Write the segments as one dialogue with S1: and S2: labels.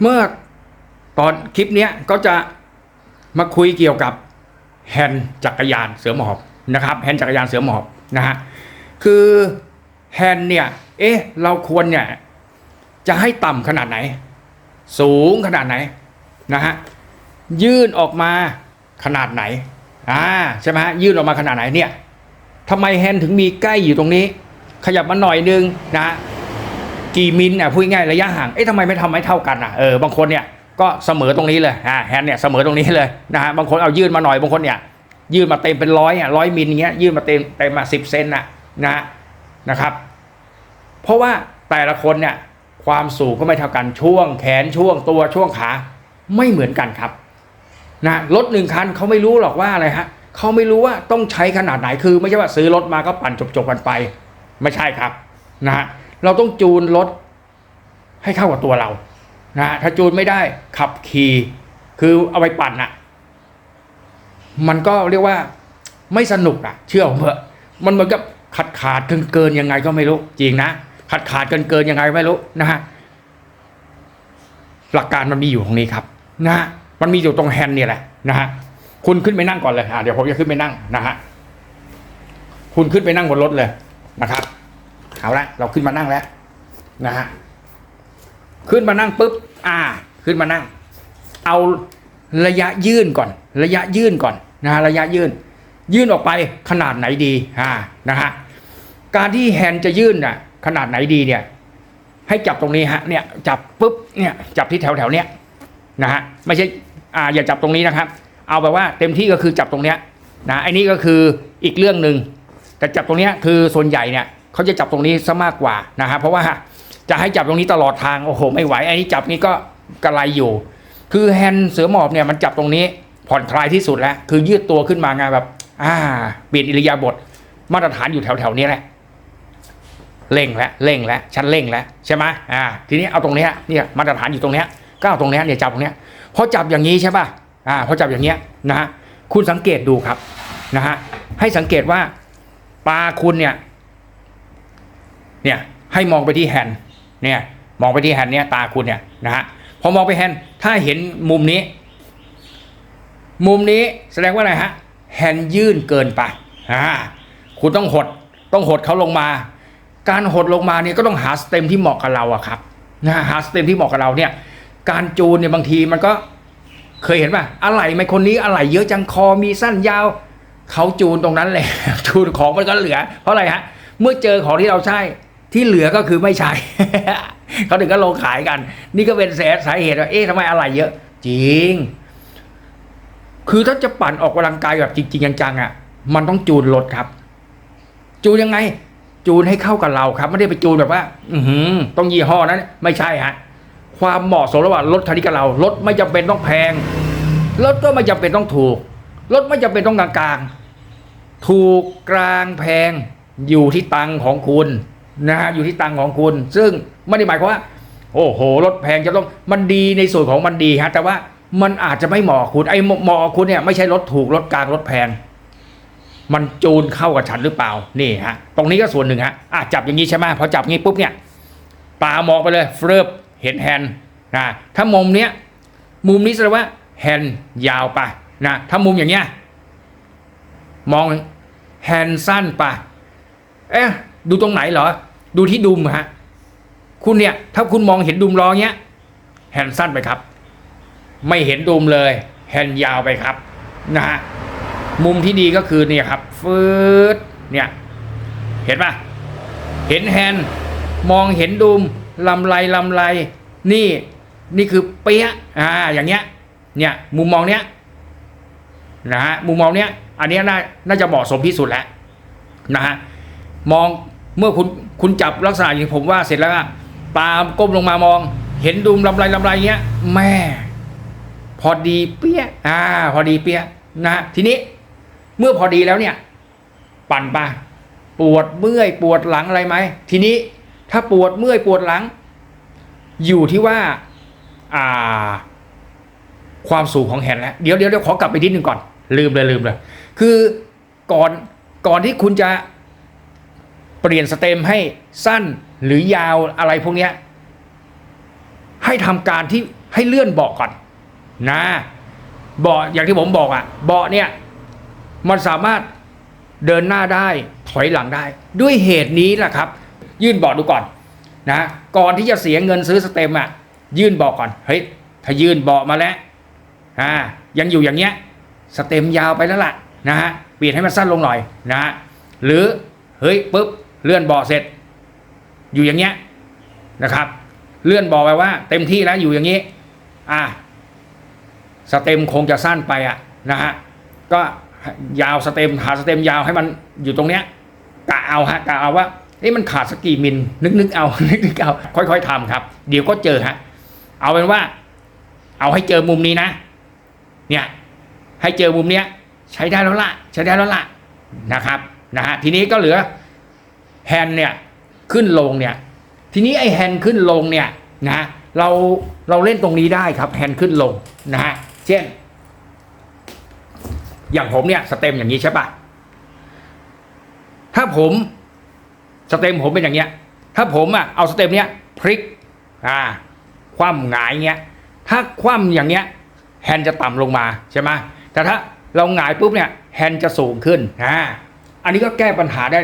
S1: เมื่อตอนคลิปเนี้ยก็จะมาคุยเกี่ยวกับแฮนจักรยานเสือหมอบนะครับแฮนจักรยานเสือหมอบนะฮะคือแฮนเนี่ยเอ๊ะเราควรเนี่ยจะให้ต่ำขนาดไหน สูงขนาดไหนนะฮะยื่นออกมาขนาดไหนอ่าใช่ไหมฮะยื่นออกมาขนาดไหนเนี่ยทำไมแฮนถึงมีใกล้อยู่ตรงนี้ ขยับมาหน่อยนึงนะ กี่มิลอะพูดง่ายระยะห่างเอ๊ะทำไมไม่ทำให้เท่ากันอะเออบางคนเนี่ยก็เสมอตรงนี้เลยอ่าแฮนเนี่ยเสมอตรงนี้เลยนะฮะบางคนเอายื่นมาหน่อยบางคนเนี่ยยื่นมาเต็มเป็นร้อยอะร้อยมิลเงี้ยยื่นมาเต็มเต็มมาสิบเซนอะนะฮะนะครับ เพราะว่าแต่ละคนเนี่ยความสูงก็ไม่เท่ากันช่วงแขนช่วงตัวช่วงขาไม่เหมือนกันครับนะรถหนึ่งคันเขาไม่รู้หรอกว่าอะไรฮะเขาไม่รู้ว่าต้องใช้ขนาดไหนคือ ไม่ใช่ว่าซื้อรถมาก็ปั่นจบๆกันไป ไม่ใช่ครับนะฮะ เราต้องจูนรถให้เข้ากับตัวเรานะถ้าจูนไม่ได้ขับขี่คือเอาไปปั่นอะมันก็เรียกว่าไม่สนุกอะเชื่อผมเถอะมันเหมือนกับขาดขาดเกินเกินยังไงก็ไม่รู้ จริงนะขาดขาดเกินเกินยังไงไม่รู้นะฮะหลักการมันมีอยู่ตรงนี้ครับนะฮะมันมีอยู่ตรงแฮนด์เนี่ยแหละนะฮะคุณขึ้นไปนั่งก่อนเลยอะเดี๋ยวผมจะขึ้นไปนั่งนะฮะคุณขึ้นไปนั่งบนรถเลยนะครับ เอาละเราขึ้นมานั่งแล้วนะฮะขึ้นมานั่งปุ๊บอ่า ขึ้นมานั่ง เอาระยะยื่นก่อน ระยะยื่นก่อนนะฮะระยะยื่น ยื่นออกไปขนาดไหนดีอ่านะฮะการที่แฮนด์จะยื่นน่ะขนาดไหนดีเนี่ย ให้จับตรงนี้ฮะเนี่ยจับปุ๊บเนี่ยจับที่แถวแถวเนี้ยนะฮะไม่ใช่อ่าอย่าจับตรงนี้นะครับ เอาแบบว่าเต็มที่ก็คือจับตรงเนี้ยนะไอ้นี่ก็คืออีกเรื่องหนึ่งแต่จับตรงเนี้ยคือส่วนใหญ่เนี่ย เขาจะจับตรงนี้ซะมากกว่านะฮะเพราะว่าจะให้จับตรงนี้ตลอดทางโอ้โหไม่ไหวไอ้นี่จับนี้ก็กระไรอยู่ คือแฮนด์เสือหมอบเนี่ยมันจับตรงนี้ผ่อนคลายที่สุดแล้ว คือยืดตัวขึ้นมาไงแบบ อ่า เปลี่ยนอิริยาบถมาตรฐานอยู่แถวๆนี้แหละเร่งแล้วเร่งแล้วฉันเร่งแล้วใช่ไหมอ่า ทีนี้เอาตรงเนี้ยเนี่ยมาตรฐานอยู่ตรงเนี้ยก็เอาตรงเนี้ยเนี่ยจับตรงเนี้ยพอจับอย่างนี้ใช่ป่ะอ่าพอจับอย่างเนี้ยนะฮะคุณสังเกตดูครับนะฮะให้สังเกตว่าตาคุณเนี่ย เนี่ยให้มองไปที่แฮนด์เนี่ยมองไปที่แฮนด์เนี่ยตาคุณเนี่ยนะฮะพอมองไปแฮนด์ถ้าเห็นมุมนี้ มุมนี้แสดงว่าอะไรฮะแฮนด์ยื่นเกินไปอ่าคุณต้องหดต้องหดเขาลงมา การหดลงมาเนี่ยก็ต้องหาสเต็มที่เหมาะกับเราอะครับนะหาสเต็มที่เหมาะกับเราเนี่ยการจูนเนี่ยบางทีมันก็เคยเห็นป่ะอะไรไมคนนี้อะไรเยอะจังคอมีสั้นยาวเขาจูนตรงนั้นแหละจูนของมันก็เหลือ เพราะอะไรฮะเมื่อเจอของที่เราใช่ ที่เหลือก็คือไม่ใช่เขาถึงก็ลงขายกัน นี่ก็เป็นสาเหตุว่าเอ๊ะทำไมอะไรเยอะ จริง คือถ้าจะปั่นออกกำลังกายแบบจริง ๆ จังๆอะ มันต้องจูนรถครับ จูนยังไง จูนให้เข้ากับเราครับ ไม่ได้ไปจูนแบบว่า อือต้องยี่ห้อนั้น ไม่ใช่ฮะความเหมาะสมระหว่างรถคันนี้กับเรารถไม่จำเป็นต้องแพงรถก็ไม่จำเป็นต้องถูกรถไม่จำเป็นต้องกลางๆถูกกลางแพงอยู่ที่ตังของคุณ นะฮะอยู่ที่ตังของคุณ ซึ่งไม่ได้หมายความว่า โอ้โหรถแพงจะต้องมันดีในส่วนของมันดีฮะแต่ว่ามันอาจจะไม่เหมาะคุณไอ้เหมาะคุณเนี่ยไม่ใช่รถถูกรถกลางรถแพง มันจูนเข้ากับฉันหรือเปล่านี่ฮะตรงนี้ก็ส่วนหนึ่งฮะอะจับอย่างนี้ใช่ไหมพอจับงี้ปุ๊บเนี่ยตามองไปเลยเฟิบเห็นแฮนด์นะถ้ามุมเนี้ยมุมนี้แสดงว่าแฮนด์ยาวไปนะถ้ามุมอย่างเงี้ยมองแฮนด์สั้นไปเอ๊ะดูตรงไหนเหรอ ดูที่ดุมฮะคุณเนี่ย ถ้าคุณมองเห็นดุมล้อเงี้ยแฮนด์สั้นไปครับ ไม่เห็นดุมเลยแฮนด์ยาวไปครับ นะฮะมุมที่ดีก็คือเนี่ยครับฟืดเนี่ย เห็นปะเห็นแฮนด์มองเห็นดุมลำไรลำไร นี่นี่คือเปี้ยอ่าอย่างเงี้ย เนี่ย มุมมองเนี้ยนะฮะมุมมองเนี้ย อันเนี้ยน่าน่าจะเหมาะสมที่สุดแล้วนะฮะมอง เมื่อคุณคุณจับลักษณะอย่างผมว่าเสร็จแล้วอะตามก้มลงมามอง เห็นดุมลำไรลำไรเงี้ย แม่ พอดีเปี้ยอ่า พอดีเปี้ยนะทีนี้ เมื่อพอดีแล้วเนี่ย ปั่นไปปวดเมื่อยปวดหลังอะไรไหมทีนี้ถ้าปวดเมื่อยปวดหลัง อยู่ที่ว่า อ่า ความสูงของแฮนด์แล้วเดี๋ยวเดี๋ยวเดี๋ยวขอกลับไปนิดนึงก่อน ลืมเลยลืมเลย คือก่อนก่อนที่คุณจะ เปลี่ยนสเต็มให้สั้นหรือยาวอะไรพวกนี้ให้ทำการที่ให้เลื่อนเบาะก่อนนะเบาะอย่างที่ผมบอกอะ่ะเบาะเนี่ยมันสามารถเดินหน้าได้ถอยหลังได้ ด้วยเหตุนี้แหละครับ ยื่นเบาะดูก่อนนะก่อนที่จะเสียเงินซื้อสเต็มอะ่ะยื่นเบาะก่อนเฮ้ยถ้ายื่นเบาะมาแล้วอ่ายังอยู่อย่างเงี้ยสเต็มยาวไปแล้วล่ะนะฮะเปลี่ยนให้มันสั้นลงหน่อยนะฮะหรือเฮ้ยปุ๊บ เลื่อนเบาะเสร็จ อยู่อย่างเงี้ยนะครับ เลื่อนเบาะไปว่า เต็มที่แล้วอยู่อย่างนี้ อ่าสเต็มคงจะสั้นไปอะนะฮะก็ยาวสเต็มหาสเต็มยาวให้มันอยู่ตรงเนี้ยกะเอาฮะกะเอาว่าเอ้มันขาดสักกี่มิลนึกนึกเอานึกนึกเอา ค่อย ๆทำครับ เดี๋ยวก็เจอฮะเอาเป็นว่า เอาให้เจอมุมนี้นะ เนี่ย ให้เจอมุมเนี้ย ใช้ได้แล้วล่ะ ใช้ได้แล้วล่ะนะครับนะฮะทีนี้ก็เหลือ แฮนเนี่ยขึ้นลงเนี่ยทีนี้ไอ้แฮนขึ้นลงเนี่ยนะเราเราเล่นตรงนี้ได้ครับแฮนขึ้นลงนะฮะเช่น อย่างผมเนี่ยสเต็มอย่างนี้ใช่ปะถ้าผมสเต็มผมเป็นอย่างเงี้ย ถ้าผมอะเอาสเต็มเนี้ยพลิกอ่าคว่ำหงายเงี้ยถ้าคว่ำอย่างเงี้ยแฮนจะต่ำลงมาใช่ไหมแต่ถ้าเราหงายปุ๊บเนี่ยแฮนจะสูงขึ้นอ่าอันนี้ก็แก้ปัญหาได้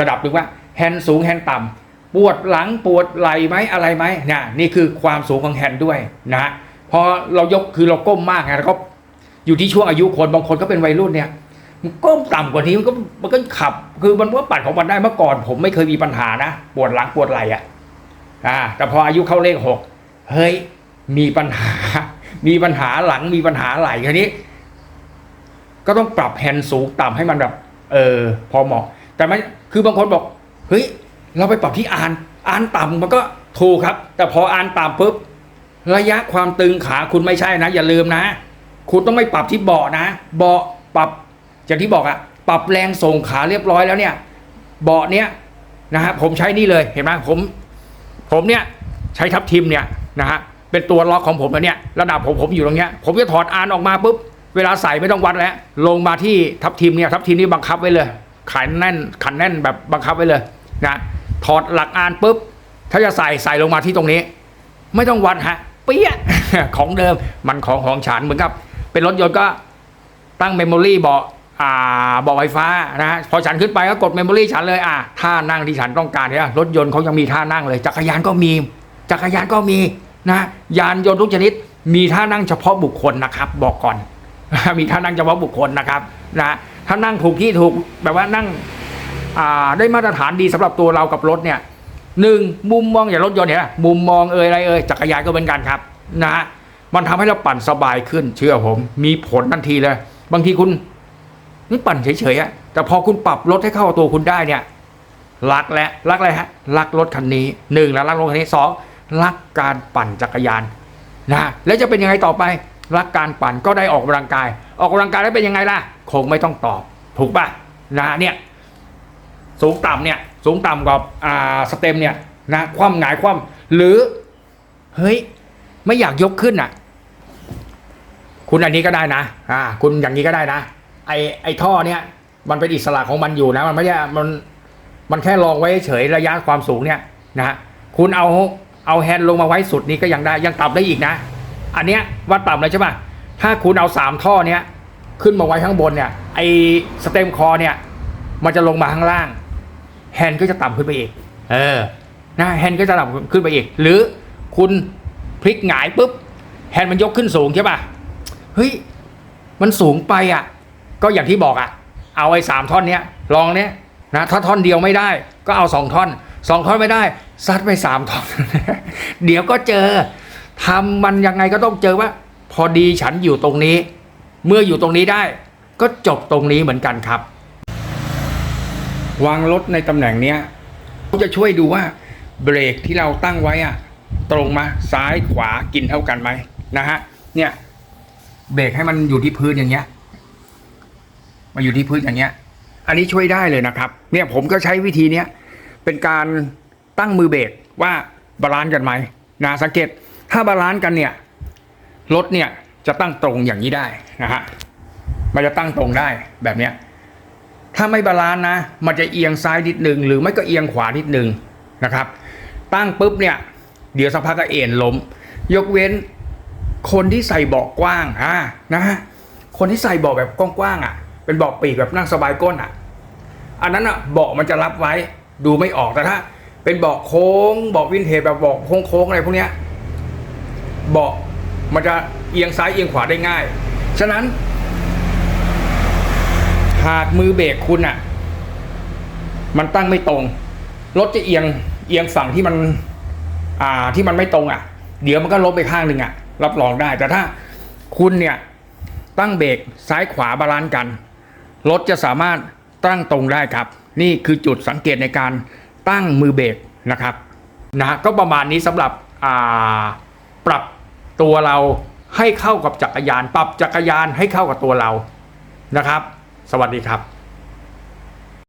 S1: ระดับหนึ่งว่าแฮนด์สูงแฮนด์ต่ำปวดหลังปวดไหล่ไหมอะไรไหมเนะนี่คือความสูงของแฮนด์ด้วยนะพอเรายกคือเราก้มมากไงแล้วก็อยู่ที่ช่วงอายุคนบางคนก็เป็นวัยรุ่นเนี่ยก้มต่ำกว่านี้มันก็มันก็ขับ คือมันว่าปัดของมันได้เมื่อก่อน ผมไม่เคยมีปัญหานะ ปวดหลังปวดไหล่อะอ่า แต่พออายุเข้าเลขหกเฮ้ยมีปัญหา มีปัญหาหลังมีปัญหาไหล่ทีนี้ ก็ต้องปรับแฮนด์สูงต่ำให้มันแบบ เออ พอเหมาะ แต่ไม่คือบางคนบอกเฮ้ยเราไปปรับที่อานอานต่ำมันก็ถูกครับ แต่พออานต่ำปุ๊บระยะความตึงขาคุณไม่ใช่นะ อย่าลืมนะ คุณต้องไม่ปรับที่เบาะนะ เบาะปรับอย่างที่บอกอะปรับแรงส่งขาเรียบร้อยแล้วเนี่ย เบาะเนี้ยนะฮะผมใช้นี่เลยเห็นไหมผม ผมเนี่ยใช้ทับทิมเนี่ยนะฮะเป็นตัวล็อกของผมแล้วเนี่ยระดับผมผมอยู่ตรงเนี้ยผมจะถอดอานออกมาปุ๊บเวลาใส่ไม่ต้องวัดแล้วลงมาที่ทับทิมเนี่ยทับทิมนี่บังคับไว้เลย ขันแน่นขันแน่นแบบบังคับไว้เลยนะถอดหลักอานปุ๊บ ถ้าจะใส่ใส่ลงมาที่ตรงนี้ ไม่ต้องวัดฮะเปี้ยของเดิมมันของของฉันเหมือนกับ เป็นรถยนต์ก็ตั้งเมมโมรี่เบาะอ่าเบาะไฟฟ้านะฮะพอฉันขึ้นไปก็กดเมมโมรี่ฉันเลยอ่าท่านั่งที่ฉันต้องการเนี่ยรถยนต์เขายังมีท่านั่งเลย จักรยานก็มี จักรยานก็มีนะยานยนต์ทุกชนิดมีท่านั่งเฉพาะบุคคลนะครับ บอกก่อน มีท่านั่งเฉพาะบุคคลนะครับนะถ้านั่งถูกที่ถูกแบบว่านั่งได้มาตรฐานดีสำหรับตัวเรากับรถเนี่ยหนึ่งมุมมองอย่างรถยนต์เนี่ยมุมมองเอ่ยอะไรเอ่ยจักรยานก็เหมือนกันครับนะฮะมันทำให้เราปั่นสบายขึ้นเชื่อผม มีผลทันทีเลย บางทีคุณนี่ปั่นเฉยๆอะแต่พอคุณปรับรถให้เข้าตัวคุณได้เนี่ยรักและรักอะไรฮะรักรถคันนี้หนึ่งแล้วรักรถคันนี้สองรักการปั่นจักรยานนะแล้วจะเป็นยังไงต่อไป รักการปั่นก็ได้ออกกำลังกาย ออกกำลังกายแล้วเป็นยังไงล่ะ คงไม่ต้องตอบ ถูกป่ะนะเนี่ยสูงต่ำเนี่ยสูงต่ำกับอ่าสเต็มเนี่ยนะคว่ำหงายคว่ำหรือ เฮ้ย ไม่อยากยกขึ้นอะ คุณอันนี้ก็ได้นะ อ่า คุณอย่างนี้ก็ได้นะ ไอไอท่อเนี่ย มันเป็นอิสระของมันอยู่นะ มันไม่ใช่มันมันแค่รองไว้เฉยระยะความสูงเนี่ยนะฮะคุณเอาเอาแฮนด์ลงมาไว้สุดนี้ก็ยังได้ยังต่ำได้อีกนะ อันเนี้ยวัดต่ำเลยใช่ป่ะถ้าคุณเอาสามท่อเนี้ยขึ้นมาไว้ข้างบนเนี่ยไอสเต็มคอเนี่ยมันจะลงมาข้างล่าง แฮนด์ก็จะต่ำขึ้นไปอีก เออนะแฮนด์ก็จะต่ำขึ้นไปอีก หรือคุณพลิกหงายปุ๊บแฮนด์มันยกขึ้นสูงใช่ป่ะเฮ้ยมันสูงไปอะ ก็อย่างที่บอกอะ เอาไอ้สามท่อนเนี้ยลองเนี้ยนะถ้าท่อนเดียวไม่ได้ ก็เอาสองท่อนสองท่อนไม่ได้ซัดไปสามท่อน เดี๋ยวก็เจอ ทำมันยังไงก็ต้องเจอว่า พอดีฉันอยู่ตรงนี้ เมื่ออยู่ตรงนี้ได้ ก็จบตรงนี้เหมือนกันครับ วางรถในตำแหน่งเนี้ยจะช่วยดูว่า เบรกที่เราตั้งไว้อะตรงมาซ้ายขวากินเท่ากันไหมนะฮะเนี่ย เบรกให้มันอยู่ที่พื้นอย่างเงี้ย มาอยู่ที่พื้นอย่างเงี้ย อันนี้ช่วยได้เลยนะครับ เนี่ยผมก็ใช้วิธีเนี้ยเป็นการตั้งมือเบรกว่าบาลานซ์กันไหมนะสังเกต ถ้าบาลานซ์กันเนี่ยรถเนี่ยจะตั้งตรงอย่างนี้ได้นะฮะมันจะตั้งตรงได้แบบเนี้ยถ้าไม่บาลานซ์นะ มันจะเอียงซ้ายนิดนึง หรือไม่ก็เอียงขวานิดนึงนะครับ ตั้งปุ๊บเนี่ยเดี๋ยวสักพักก็เอ็นล้ม ยกเว้นคนที่ใส่เบาะกว้างอ่านะฮะคนที่ใส่เบาะแบบกว้างๆอะ เป็นเบาะปีกแบบนั่งสบายก้นอะ อันนั้นอะเบาะมันจะรับไว้ดูไม่ออกแต่ถ้าเป็นเบาะโค้งเบาะวินเทจแบบเบาะโค้งๆอะไรพวกเนี้ย เบาะมันจะเอียงซ้ายเอียงขวาได้ง่าย ฉะนั้น หากมือเบรกคุณอะ มันตั้งไม่ตรง รถจะเอียงเอียงฝั่งที่มัน อ่าที่มันไม่ตรงอะ เดี๋ยวมันก็ล้มไปข้างหนึ่งอะ รับรองได้ แต่ถ้าคุณเนี่ยตั้งเบรกซ้ายขวาบาลานซ์กัน รถจะสามารถตั้งตรงได้ครับ นี่คือจุดสังเกตในการตั้งมือเบรกนะครับนะก็ประมาณนี้สำหรับอ่าปรับ ตัวเราให้เข้ากับจักรยาน ปรับจักรยานให้เข้ากับตัวเรานะครับ สวัสดีครับ